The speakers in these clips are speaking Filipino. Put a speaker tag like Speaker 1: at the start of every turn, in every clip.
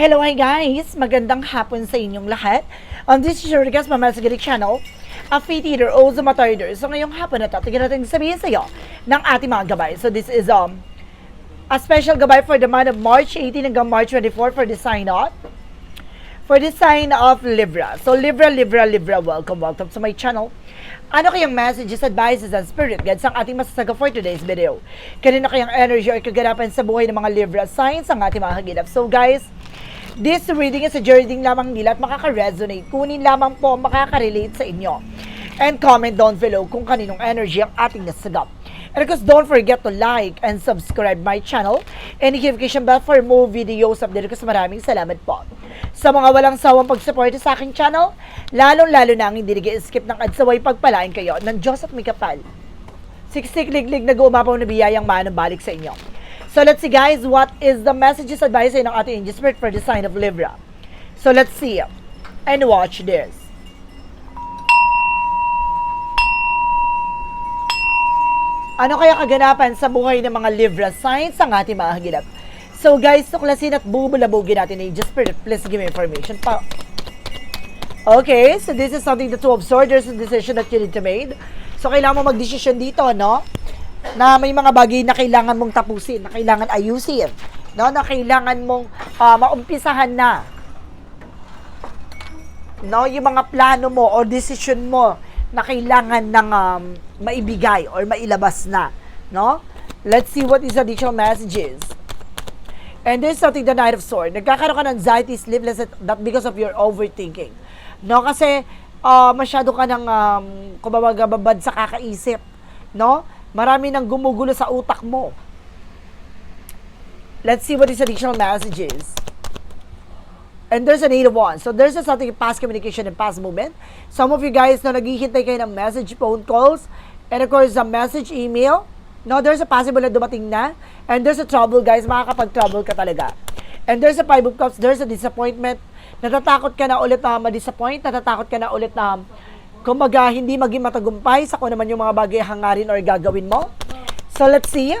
Speaker 1: Hello, hi guys! Magandang hapon sa inyong lahat. Um, this is your guest, Mama Sagalik Channel, a feed eater, also matarder. So ngayong hapon na to, tignan natin sabihin sa iyo ng ating mga gabay. So this is um a special gabay for the month of March 18 hanggang March 24 for the sign out. For the sign of Libra. So Libra, Libra, Libra, welcome, welcome to my channel. Ano kayang messages, advices, and spirit guides ang ating masasaga for today's video? Kanina kayang energy or kaganapan sa buhay ng mga Libra signs ang ating mga kagilap. So guys, this reading is a journey lamang nila at makaka-resonate. Kunin lamang po makaka-relate sa inyo. And comment down below kung kaninong energy ang ating nasagap. And of course, don't forget to like and subscribe my channel and notification bell for more videos update ko. Maraming salamat po. Sa mga walang sawang pagsuporta sa aking channel, lalong-lalo na ang hindi nag-skip ng adsaway pagpalain kayo ng Diyos at may kapal. Siksik liglig na gumapaw na biyayang manong balik sa inyo. So let's see guys, what is the messages advice ng ating angel spirit for the sign of Libra? So let's see and watch this. Ano kaya kaganapan sa buhay ng mga Libra signs ang ating mga hagilap? So guys, tuklasin at bubulabugin natin ni Angel Spirit. Please give me information pa. Okay, so this is something that to observe. There's a decision that you need to make. So kailangan mo mag-decision dito, no? Na may mga bagay na kailangan mong tapusin, na kailangan ayusin, no? Na kailangan mong ah, maumpisahan na. No, yung mga plano mo or decision mo na kailangan ng um, maibigay or mailabas na, no? Let's see what is additional messages. And there's something the Knight of Swords. Nagkakaroon ka ng anxiety, sleepless, at that because of your overthinking. No, kasi uh, masyado ka ng, um, kumbaga, babad sa kakaisip. No? Marami nang gumugulo sa utak mo. Let's see what is additional messages. And there's an eight of wands. So there's a something past communication and past movement. Some of you guys na naghihintay kayo ng message, phone calls, and of course, a message, email. No, there's a possible na dumating na. And there's a trouble, guys. Makakapag-trouble ka talaga. And there's a five of cups. There's a disappointment. Natatakot ka na ulit na ma-disappoint. Natatakot ka na ulit na kumbaga hindi maging matagumpay sa kung naman yung mga bagay hangarin or gagawin mo. So let's see.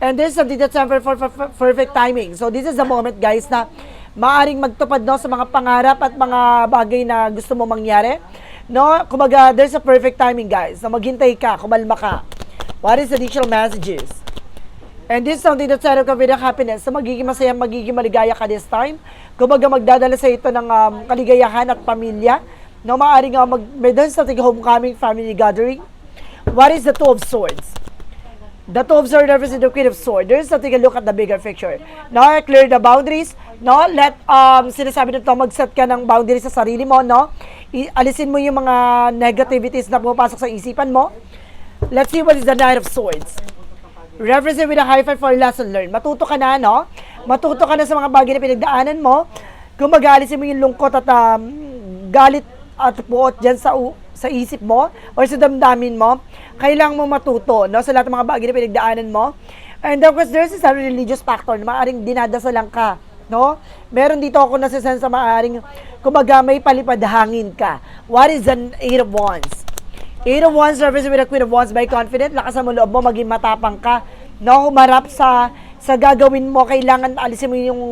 Speaker 1: And this is something that's for, for, for perfect timing. So this is the moment, guys, na maaring magtupad no, sa mga pangarap at mga bagay na gusto mo mangyari. No, kumbaga, there's a perfect timing, guys, na maghintay ka, kumalma ka. What is additional messages? And this is something that's out of with happiness. So, magiging masaya, magiging maligaya ka this time. Kumbaga, magdadala sa ito ng um, kaligayahan at pamilya. No, maaaring uh, mag, may there's something homecoming, family gathering. What is the Two of Swords? The two of swords represent the queen of swords. There's something to look at the bigger picture. No, clear the boundaries. No, let, um, sinasabi nito, mag-set ka ng boundaries sa sarili mo, no? I- alisin mo yung mga negativities na pumapasok sa isipan mo. Let's see what is the Knight of Swords. Represent with a high five for lesson learned. Matuto ka na, no? Matuto ka na sa mga bagay na pinagdaanan mo. Kung mag-alisin mo yung lungkot at um, galit at puot dyan sa, sa isip mo or sa damdamin mo, kailangan mo matuto no, sa lahat ng mga bagay na pinagdaanan mo. And of course, there's a religious factor na maaaring dinadasalan ka. No? Meron dito ako nasisense sa maaaring, kumbaga may palipad hangin ka. What is an Eight of Wands? Eight of Wands represents with a Queen of Wands by confident. Lakas mo loob mo, maging matapang ka. No, humarap sa sa gagawin mo, kailangan alisin mo yung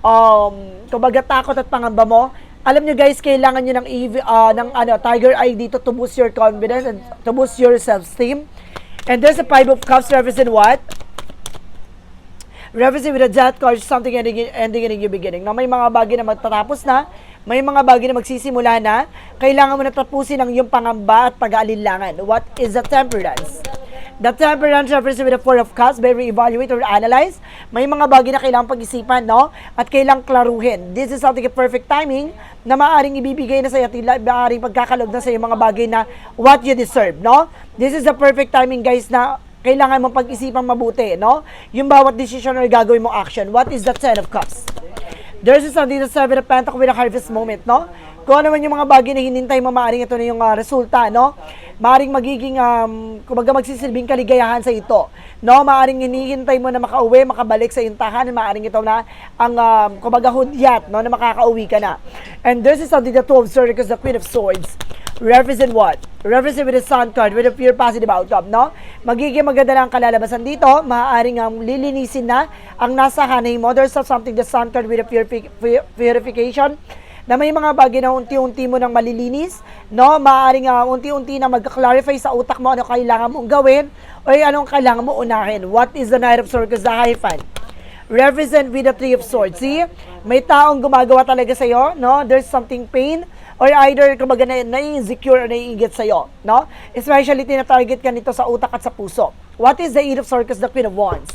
Speaker 1: um, kumbaga takot at pangamba mo. Alam nyo guys, kailangan nyo ng, EV, uh, ng ano, Tiger Eye dito to boost your confidence and to boost your self-esteem. And there's a Five of Cups represent what? Represent with a death card, something ending, ending in a new beginning. No, may mga bagay na magtatapos na, may mga bagay na magsisimula na, kailangan mo na tapusin ang iyong pangamba at pag-aalinlangan. What is the temperance? The temperance represents with the four of cups, very evaluate or analyze. May mga bagay na kailangang pag-isipan, no? At kailangang klaruhin. This is something a perfect timing na maaaring ibibigay na sa iyo, tila- maaaring pagkakalog na sa mga bagay na what you deserve, no? This is the perfect timing, guys, na kailangan mo pag-isipan mabuti, no? Yung bawat decision or gagawin mo action. What is the Ten of Cups? There's a something the Seven of Pentacles with a harvest moment, no? Kung ano man yung mga bagay na hinintay mo, maaaring ito na yung ah, resulta, no? Maaring magiging, um, kumbaga magsisilbing kaligayahan sa ito, no? Maaring hinihintay mo na makauwi, makabalik sa iyong tahanan, maaring ito na ang, um, kumbaga hudyat, no? Na makakauwi ka na. And this is something that to observe because the Queen of Swords represent what? Represent with the sun card with a pure positive outcome, no? Magiging maganda na ang kalalabasan dito. Maaaring ang lilinisin na ang nasa hanay mo. There's something the sun card with a purifi- pu- purification na may mga bagay na unti-unti mo nang malilinis, no? Maaaring uh, unti-unti na mag-clarify sa utak mo ano kailangan mong gawin o anong kailangan mo unahin. What is the Knight of Swords? The Hierophant represent with the Three of Swords. See, may taong gumagawa talaga sa'yo, no? There's something pain, or either kumbaga na, na-insecure or naiingit sa'yo, no? Especially, tina-target ka nito sa utak at sa puso. What is the Eight of Swords? The Queen of Wands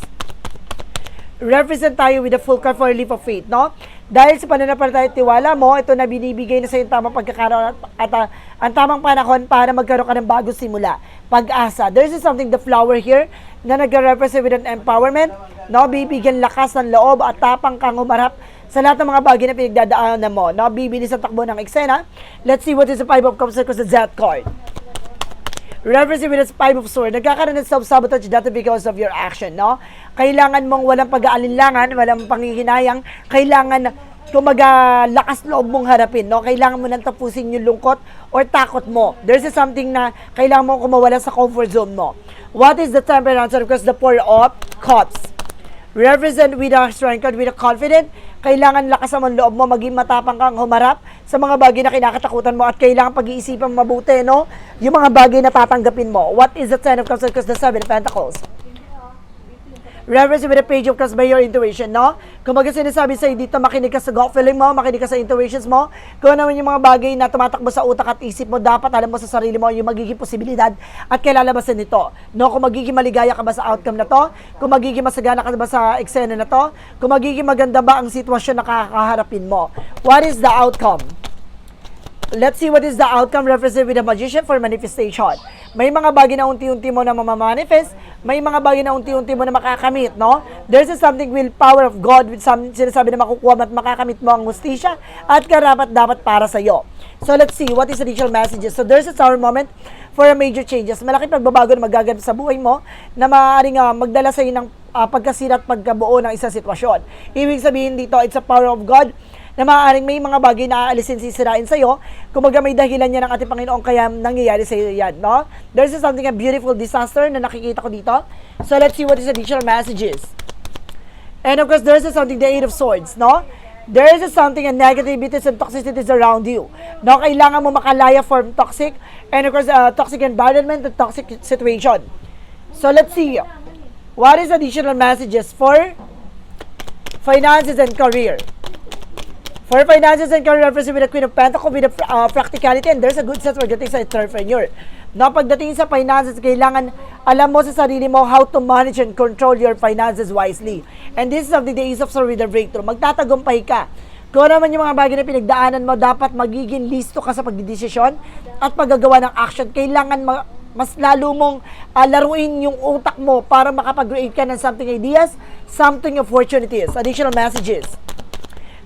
Speaker 1: represent tayo with the full for leap of faith, no? Dahil sa pananampalataya at tiwala mo, ito na binibigay na sa yung tamang pagkakaroon at, at ah, ang tamang panahon para magkaroon ka ng bagong simula. Pag-asa. There's something, the flower here, na nag-represent with an empowerment, no? Bibigyan lakas ng loob at tapang kang umarap sa lahat ng mga bagay na pinagdadaanan mo, no? Bibilis ang takbo ng eksena. Let's see what is the Five of Cups because the Z card. Reference with the Five of Swords, nagkakaroon ng self-sabotage dati because of your action, no? Kailangan mong walang pag-aalinlangan, walang panghihinayang, kailangan kumaga lakas loob mong harapin, no? Kailangan mo nang tapusin yung lungkot or takot mo. There's something na kailangan mo kumawala sa comfort zone mo. What is the temperance? Because the Four of Cups represent with a strength with a confident, kailangan lakas ang loob mo, maging matapang kang humarap sa mga bagay na kinakatakutan mo at kailangan pag-iisipan mabuti, no? Yung mga bagay na tatanggapin mo. What is the Ten of Cups? Because the Seven of Pentacles. Reference with a page of cups by your intuition, no? Kung baga sinasabi sa'yo dito, makinig ka sa gut feeling mo, makinig ka sa intuitions mo. Kung ano naman yung mga bagay na tumatakbo sa utak at isip mo, dapat alam mo sa sarili mo yung magiging posibilidad at kailalabasan nito. No? Kung magiging maligaya ka ba sa outcome na to, kung magiging masagana ka ba sa eksena na to, kung magiging maganda ba ang sitwasyon na kakaharapin mo. What is the outcome? Let's see what is the outcome represented with the magician for manifestation. May mga bagay na unti-unti mo na mamamanifest, may mga bagay na unti-unti mo na makakamit, no? There's a something will power of God with some sinasabi na makukuha at makakamit mo ang hustisya at karapat dapat para sa iyo. So let's see what is the additional messages. So there's a sour moment for a major changes. Malaking pagbabago na magaganap sa buhay mo na maaaring uh, magdala sa iyo ng uh, pagkasira at pagkabuo ng isang sitwasyon. Ibig sabihin dito, it's a power of God na maaaring may mga bagay na aalisin sisirain sa'yo, kumaga may dahilan niya ng ating Panginoon kaya nangyayari sa iyo yan, no? There's something, a beautiful disaster na nakikita ko dito. So let's see what is additional messages. And of course, there's something, the Eight of Swords, no? There is something, a negativities and toxicities around you. No, kailangan mo makalaya from toxic, and of course, uh, toxic environment and toxic situation. So let's see. What is additional messages for finances and career? For finances and career represent with the Queen of Pentacles with the uh, practicality and there's a good sense pagdating sa entrepreneur. No, pagdating sa finances, kailangan alam mo sa sarili mo how to manage and control your finances wisely. And this is of the days of surrender breakthrough. Magtatagumpay ka. Kung ano naman yung mga bagay na pinagdaanan mo, dapat magiging listo ka sa pagdidesisyon at paggagawa ng action. Kailangan ma- mas lalo mong uh, laruin yung utak mo para makapag-create ka ng something ideas, something opportunities, additional messages.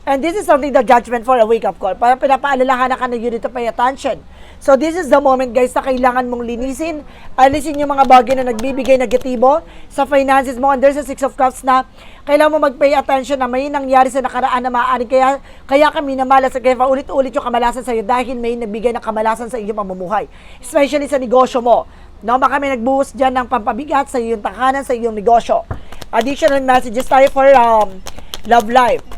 Speaker 1: And this is something the judgment for a wake-up call. Para pinapaalalahanan ka na you need to pay attention. So this is the moment guys na kailangan mong linisin, alisin yung mga bagay na nagbibigay negatibo sa finances mo. And there's a Six of Cups na kailangan mo mag-pay attention na may nangyari sa nakaraan na maaari. Kaya, kaya kami namalas sa kaya ulit-ulit yung kamalasan sa iyo dahil may nagbigay ng kamalasan sa iyong pamumuhay. Especially sa negosyo mo. No, baka may nagbuhos dyan ng pampabigat sa iyong takanan, sa iyong negosyo. Additional messages tayo for um, love life.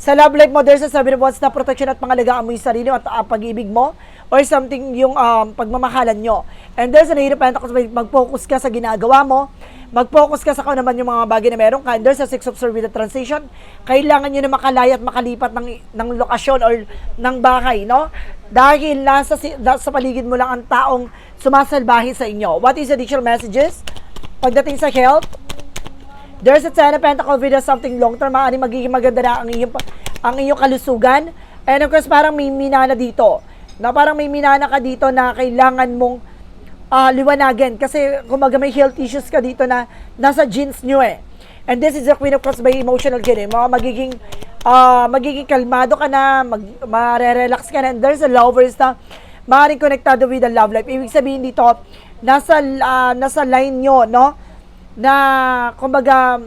Speaker 1: Sa love life mo, there's a of wands na protection at pangalagaan mo yung sarili mo at uh, pag-ibig mo or something yung um, pagmamahalan nyo. And there's eight of pentacles, mag-focus ka sa ginagawa mo, mag-focus ka sa kung naman yung mga bagay na meron ka. And there's a six of with the transition. Kailangan nyo na makalaya at makalipat ng, ng lokasyon or ng bahay, no? Dahil nasa, sa paligid mo lang ang taong sumasalbahi sa inyo. What is additional messages? Pagdating sa health, There's a Ten of Pentacles with a something long term. Maaaring magiging maganda na ang iyong, ang iyong kalusugan. And of course, parang may minana dito. Na parang may minana ka dito na kailangan mong ah, liwanagin. Kasi kumaga may health issues ka dito na nasa genes nyo eh. And this is the Queen of Cups by emotional killing. Mga magiging, ah, magiging kalmado ka na, mag, marerelax ka na. And there's a lovers na maaaring konektado with the love life. Ibig sabihin dito, nasa, ah, nasa line nyo, no? Na kumbaga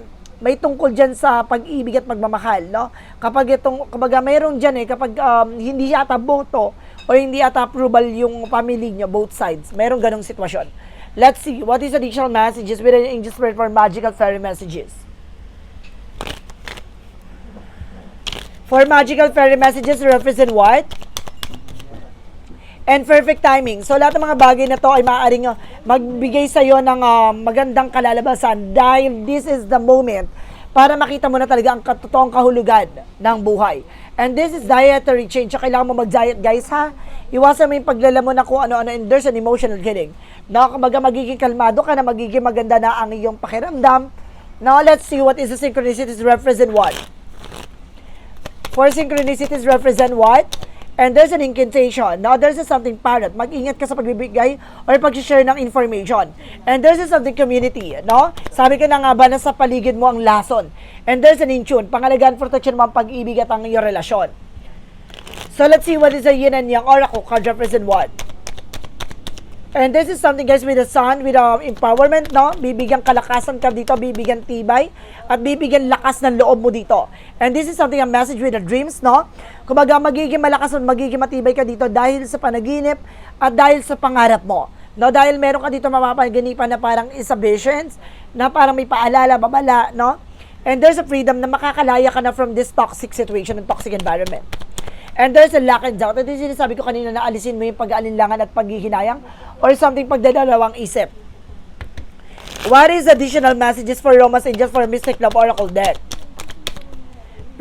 Speaker 1: may tungkol diyan sa pag-ibig at pagmamahal, no? Kapag itong kumbaga mayroon diyan eh kapag um, hindi yata boto o hindi at approval yung family nyo, both sides. Merong ganong sitwasyon. Let's see, what is additional messages with an angel spirit for magical fairy messages? For magical fairy messages, represent what? And perfect timing. So, lahat ng mga bagay na to ay maaaring uh, magbigay sa iyo ng uh, magandang kalalabasan dahil this is the moment para makita mo na talaga ang katotoong kahulugan ng buhay. And this is dietary change. So, kailangan mo mag-diet, guys, ha? Iwasan mo yung paglalamon na kung ano-ano and there's an emotional healing. No, kumbaga magiging kalmado ka na, magiging maganda na ang iyong pakiramdam. Now, let's see what is the synchronicities represent what? For synchronicities represent what? And there's an incantation. Now, there's something parrot. Mag-ingat ka sa pagbibigay or pag-share ng information. And there's a something community. No? Sabi ka na nga ba na sa paligid mo ang lason. And there's an in tune. Pangalagaan, protection mo ang pag-ibig at ang iyong relasyon. So, let's see what is a yin and yang oracle card represent what? And this is something guys with the sun, with um, empowerment, no? Bibigyan kalakasan ka dito, bibigyan tibay, at bibigyan lakas ng loob mo dito. And this is something, a message with the dreams, no? Kumbaga, magiging malakas at magiging matibay ka dito dahil sa panaginip at dahil sa pangarap mo. No, dahil meron ka dito mapapaganipan na parang isa visions, na parang may paalala, babala, no? And there's a freedom na makakalaya ka na from this toxic situation and toxic environment. And there's a lack and doubt. Ito yung sinasabi ko kanina na alisin mo yung pag-aalinlangan at paghihinayang or something pagdadalawang isip. What is additional messages for Romance Angels for Mystic Love Oracle deck?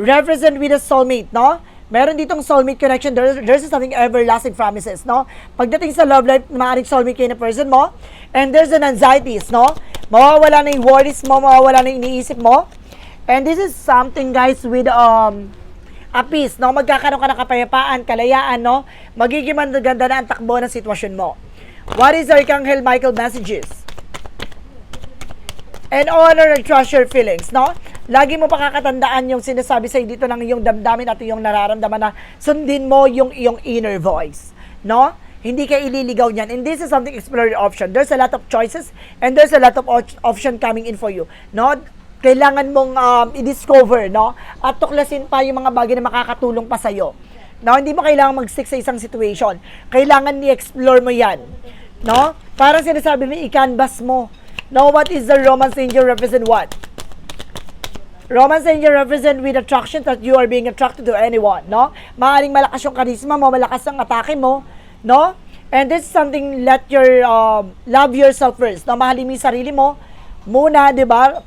Speaker 1: Represent with a soulmate, no? Meron ditong soulmate connection. There's, there's something everlasting promises, no? Pagdating sa love life, maaaring soulmate kayo na person mo. And there's an anxieties, no? Mawawala na yung worries mo, mawawala na yung iniisip mo. And this is something, guys, with, um, a peace, no? Magkakaroon ka ng kapayapaan, kalayaan, no? Magiging maganda na ang takbo ng sitwasyon mo. What is Archangel Michael messages? And honor and trust your feelings, no? Lagi mo pakakatandaan yung sinasabi sa'yo dito ng iyong damdamin at iyong nararamdaman na sundin mo yung iyong inner voice, no? Hindi ka ililigaw niyan. And this is something explore your option. There's a lot of choices and there's a lot of op- option coming in for you, no? Kailangan mong um, i-discover, no? At tuklasin pa yung mga bagay na makakatulong pa sa'yo. No, hindi mo kailangan mag-stick sa isang situation. Kailangan ni-explore mo yan. No? Parang sinasabi mo, i-canvas mo. No, what is the romance angel represent what? Romance angel represent with attraction that you are being attracted to anyone, no? Maaring malakas yung charisma mo, malakas ang atake mo, no? And this is something, let your, um, love yourself first, no? Mahalin mo yung sarili mo, muna, di ba?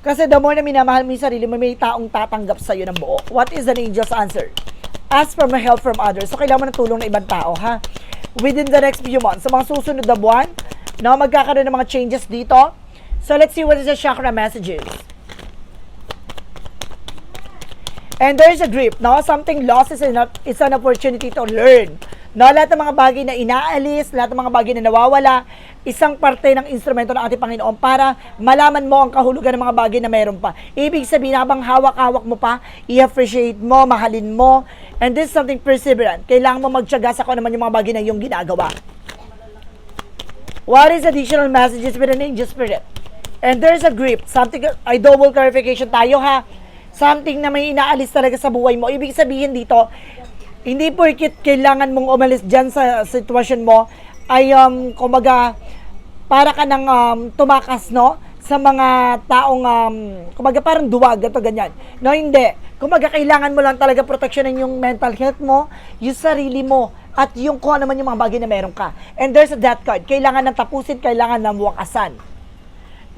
Speaker 1: Kasi the more na minamahal mo yung sarili mo, may taong tatanggap sa'yo ng buo. What is an angel's answer? Ask for help from others. So, kailangan mo ng tulong ng ibang tao, ha? Within the next few months, sa mga susunod na buwan, no, magkakaroon ng mga changes dito. So, let's see what is the chakra messages. And there's a grip, no? Something lost is an, is an opportunity to learn. No, lahat ng mga bagay na inaalis, lahat ng mga bagay na nawawala, isang parte ng instrumento ng ating Panginoon para malaman mo ang kahulugan ng mga bagay na meron pa. Ibig sabihin, habang hawak-hawak mo pa, i-appreciate mo, mahalin mo, and this is something perseverant. Kailangan mo magtyaga sa kung ano naman yung mga bagay na iyong ginagawa. What is additional messages with an angel spirit? And there's a grip. Something, ay double clarification tayo ha. Something na may inaalis talaga sa buhay mo. Ibig sabihin dito, hindi porkit kailangan mong umalis dyan sa sitwasyon mo, ay, um, kumbaga, para ka nang um, tumakas, no? Sa mga taong, um, kumbaga, parang duwag, ito ganyan. No, hindi. Kumbaga, kailangan mo lang talaga proteksyonan yung mental health mo, yung sarili mo, at yung kung ano man yung mga bagay na meron ka. And there's a death card. Kailangan ng tapusin, kailangan ng wakasan.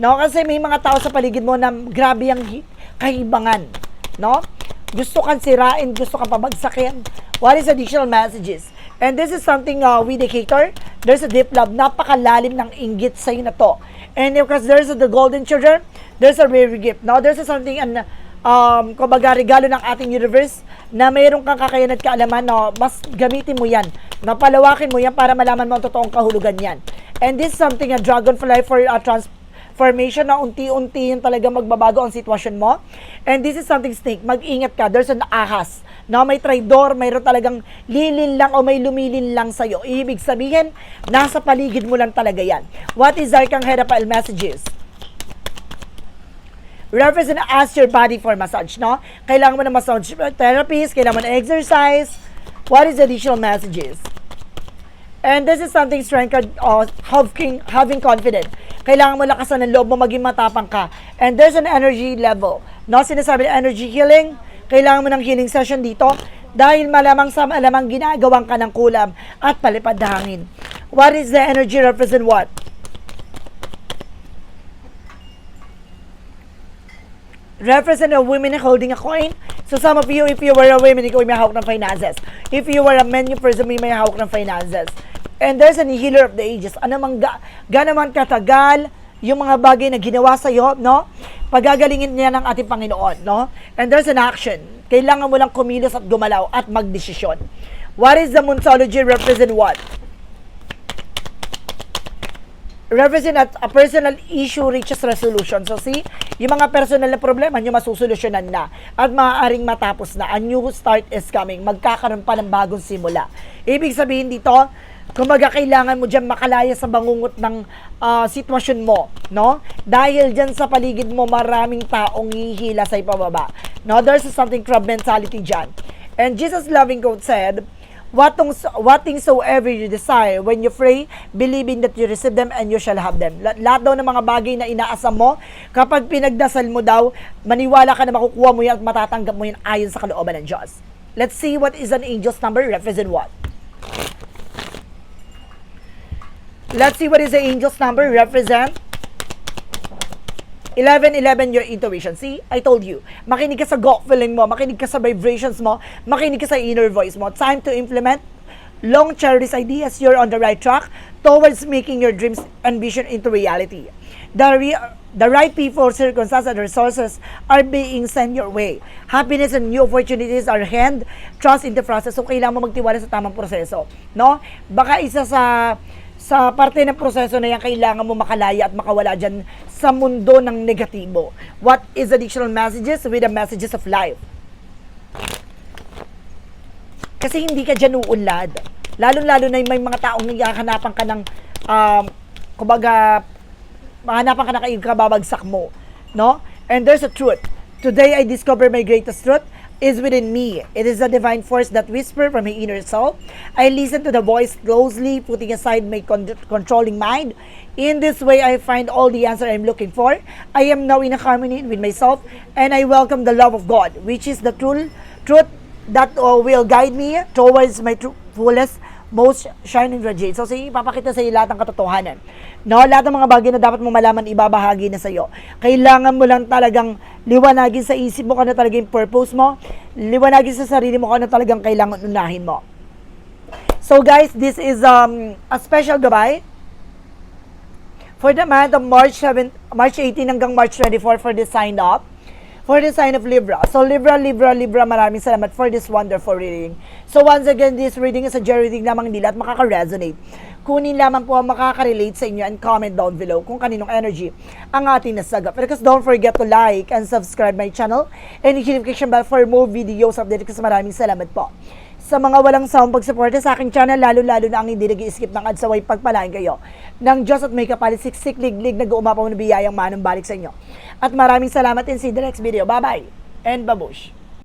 Speaker 1: No? Kasi may mga tao sa paligid mo na grabe ang hi- kahibangan. No? Gusto kang sirain, gusto kang pabagsakin. What is additional messages? And this is something uh, we indicator. There's a deep love. Napakalalim ng inggit sa na to. And of course, there's the golden children. There's a rare gift. Now, there's a something, an, um, kumbaga, regalo ng ating universe na mayroon kang kakayanan at kaalaman na mas gamitin mo yan. Napalawakin mo yan para malaman mo ang totoong kahulugan yan. And this is something, a dragonfly for a trans formation na unti-unti yung talaga magbabago ang sitwasyon mo. And this is something snake, mag-ingat ka. There's an ahas. Na may traidor, mayroon talagang lilin lang o may lumilin lang sa'yo. Ibig sabihin, nasa paligid mo lang talaga yan. What is Arcang Herapael messages? Reference na ask your body for massage, no? Kailangan mo ng massage therapist, kailangan mo ng exercise. What is additional messages? And this is something strength uh, having, having confidence. Kailangan mo lakasan ng loob mo, maging matapang ka. And there's an energy level. No, sinasabi na energy healing. Kailangan mo ng healing session dito dahil malamang sa malamang ginagawang ka ng kulam at palipad. What is the energy represent what? represent a woman holding a coin. So some of you, if you were a woman, ikaw ay may hawak ng finances. If you were a man, you person may hawak ng finances. And there's an healer of the ages. Ano mang ga, ganaman katagal, yung mga bagay na ginawa sa iyo, no? Pagagalingin niya ng ating Panginoon, no? And there's an action. Kailangan mo lang kumilos at gumalaw at magdesisyon. What is the Monsology represent what? Represent at a personal issue reaches resolution. So see, yung mga personal na problema nyo masusolusyonan na at maaaring matapos na. A new start is coming. Magkakaroon pa ng bagong simula. Ibig sabihin dito, kumaga kailangan mo dyan makalaya sa bangungot ng ah, sitwasyon mo, no? Dahil dyan sa paligid mo, maraming taong hihila sa ipababa. No, there's something crab mentality dyan. And Jesus loving quote said, what, things, what things soever you desire, when you pray, believing that you receive them and you shall have them. La- lahat daw ng mga bagay na inaasam mo, kapag pinagdasal mo daw, maniwala ka na makukuha mo yan at matatanggap mo yan ayon sa kalooban ng Diyos. Let's see what is an angel's number, represent what? Let's see what is the angel's number, represent 11, 11 your intuition. See, I told you, makinig ka sa gut feeling mo, makinig ka sa vibrations mo, makinig ka sa inner voice mo. Time to implement long cherished ideas. You're on the right track towards making your dreams and vision into reality. The, re- the right people, circumstances, and resources are being sent your way. Happiness and new opportunities are hand. Trust in the process. So, kailangan mo magtiwala sa tamang proseso. No? Baka isa sa sa parte ng proseso na yan, kailangan mo makalaya at makawala dyan sa mundo ng negatibo. What is additional messages with the messages of life? Kasi hindi ka dyan uunlad. Lalo-lalo na may mga taong nagkakanapan ka ng, um, kumbaga, mahanapan ka na kayo kababagsak mo. No? And there's a truth. Today, I discover my greatest truth is within me. It is a divine force that whisper from my inner soul. I listen to the voice closely, putting aside my con- controlling mind. In this way, I find all the answer I'm looking for. I am now in a harmony with myself, and I welcome the love of God, which is the true truth that uh, will guide me towards my true, fullest, most shining radiance. So, sige, ipapakita sa iyo lahat ng katotohanan. No, lahat ng mga bagay na dapat mo malaman, ibabahagi na sa iyo. Kailangan mo lang talagang liwanagin sa isip mo kung ano talaga yung purpose mo. Liwanagin sa sarili mo kung ano talagang kailangan unahin mo. So guys, this is um, a special gabay for the month of March 7, March 18 hanggang March 24 for the sign up for the sign of Libra. So Libra, Libra, Libra, maraming salamat for this wonderful reading. So once again, this reading is a general reading lamang nila at makaka-resonate. Kunin lamang po ang makaka-relate sa inyo and comment down below kung kaninong energy ang ating nasagap. Because don't forget to like and subscribe my channel and hit notification bell for more videos update kasi maraming salamat po. Sa mga walang sawang pagsuporta sa aking channel, lalo-lalo na ang hindi nag-skip ng ads away pagpalain kayo ng Diyos at may kapalit siksik liglig nag-uumapaw na biyayang manang balik sa inyo. At maraming salamat and see the next video. Bye-bye and babush!